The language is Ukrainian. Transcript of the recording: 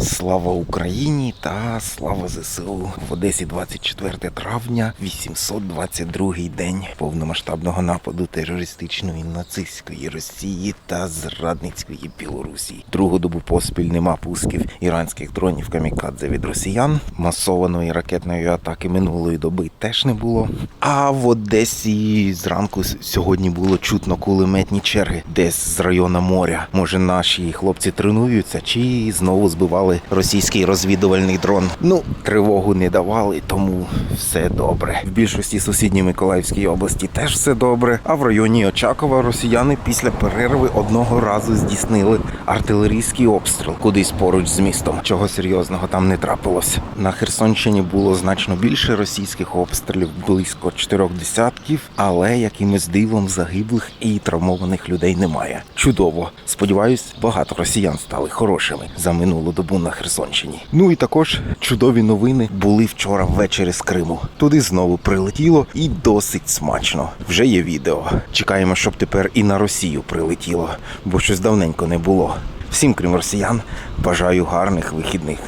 Слава Україні та слава ЗСУ в Одесі 24 травня, 822-й день повномасштабного нападу терористичної нацистської Росії та зрадницької Білорусі. Другу добу поспіль нема пусків іранських дронів камікадзе від росіян. Масованої ракетної атаки минулої доби теж не було. А в Одесі зранку сьогодні було чутно кулеметні черги десь з району моря. Може, наші хлопці тренуються чи знову збивали російський розвідувальний дрон. Ну, тривогу не давали, тому все добре. В більшості сусідній Миколаївській області теж все добре. А в районі Очакова росіяни після перерви одного разу здійснили артилерійський обстріл кудись поруч з містом. Чого серйозного там не трапилось. На Херсонщині було значно більше російських обстрілів, близько чотирьох десятків, але якимось дивом загиблих і травмованих людей немає. Чудово. Сподіваюсь, багато росіян стали хорошими за минулу добу на Херсонщині. Ну і також чудові новини були вчора ввечері з Криму. Туди знову прилетіло і досить смачно. Вже є відео. Чекаємо, щоб тепер і на Росію прилетіло, бо щось давненько не було. Всім, крім росіян, бажаю гарних вихідних.